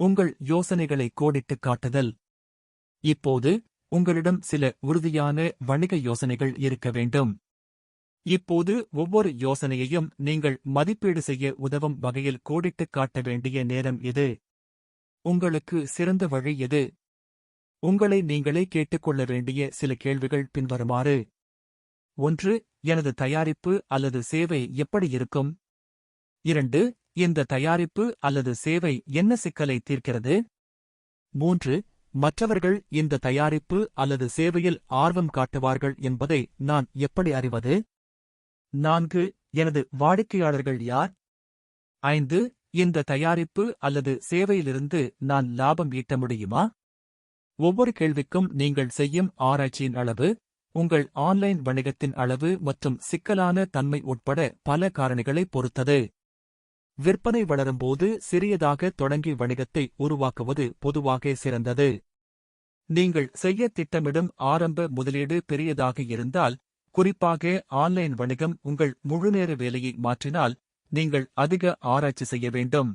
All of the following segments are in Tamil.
உங்கள் யோசனைகளை கோடிட்டுக் காட்டுதல். இப்போது உங்களிடம் சில உறுதியான வணிக யோசனைகள் இருக்க வேண்டும். இப்போது ஒவ்வொரு யோசனையையும் நீங்கள் மதிப்பீடு செய்ய உதவும் வகையில் கோடிட்டுக் காட்ட வேண்டிய நேரம் எது? உங்களுக்கு சிறந்த வழி எது? உங்களை நீங்களே கேட்டுக்கொள்ள வேண்டிய சில கேள்விகள் பின்வருமாறு. ஒன்று எனது தயாரிப்பு அல்லது சேவை எப்படி இருக்கும்? இரண்டு இந்த தயாரிப்பு அல்லது சேவை என்ன சிக்கலை தீர்க்கிறது? மூன்று மற்றவர்கள் இந்த தயாரிப்பு அல்லது சேவையில் ஆர்வம் காட்டுவார்கள் என்பதை நான் எப்படி அறிவது? நான்கு எனது வாடிக்கையாளர்கள் யார்? ஐந்து இந்த தயாரிப்பு அல்லது சேவையிலிருந்து நான் லாபம் ஈட்ட முடியுமா? ஒவ்வொரு கேள்விக்கும் நீங்கள் செய்யும் ஆராய்ச்சியின் அளவு உங்கள் ஆன்லைன் வணிகத்தின் அளவு மற்றும் சிக்கலான தன்மை உட்பட பல காரணிகளை பொறுத்தது. விற்பனை வளரும்போது சிறியதாக தொடங்கி வணிகத்தை உருவாக்குவது பொதுவாக சிறந்தது. நீங்கள் செய்ய திட்டமிடும் ஆரம்ப முதலீடு பெரியதாக இருந்தால் குறிப்பாக ஆன்லைன் வணிகம் உங்கள் முழுநேர வேலையை மாற்றினால் நீங்கள் அதிக ஆராய்ச்சி செய்ய வேண்டும்.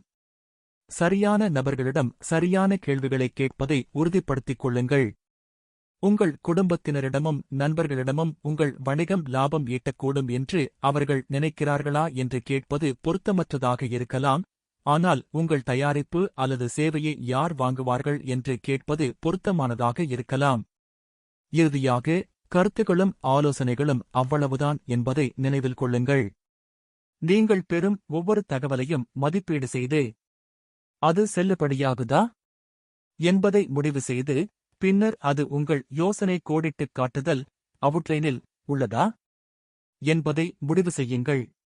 சரியான நபர்களிடம் சரியான கேள்விகளை கேட்பதை உறுதிப்படுத்திக் கொள்ளுங்கள். உங்கள் குடும்பத்தினரிடமும் நண்பர்களிடமும் உங்கள் வணிகம் லாபம் ஈட்டக்கூடும் என்று அவர்கள் நினைக்கிறார்களா என்று கேட்பது பொருத்தமற்றதாக இருக்கலாம். ஆனால் உங்கள் தயாரிப்பு அல்லது சேவையை யார் வாங்குவார்கள் என்று கேட்பது பொருத்தமானதாக இருக்கலாம். இறுதியாக கருத்துகளும் ஆலோசனைகளும் அவ்வளவுதான் என்பதை நினைவில் கொள்ளுங்கள். நீங்கள் பெறும் ஒவ்வொரு தகவலையும் மதிப்பீடு செய்து அது செல்லுபடியாகுதா? என்பதை முடிவு செய்து பின்னர் அது உங்கள் யோசனை கோடிட்டுக் காட்டுதல் அவுட்லைனில் உள்ளதா? என்பதை முடிவு செய்யுங்கள்.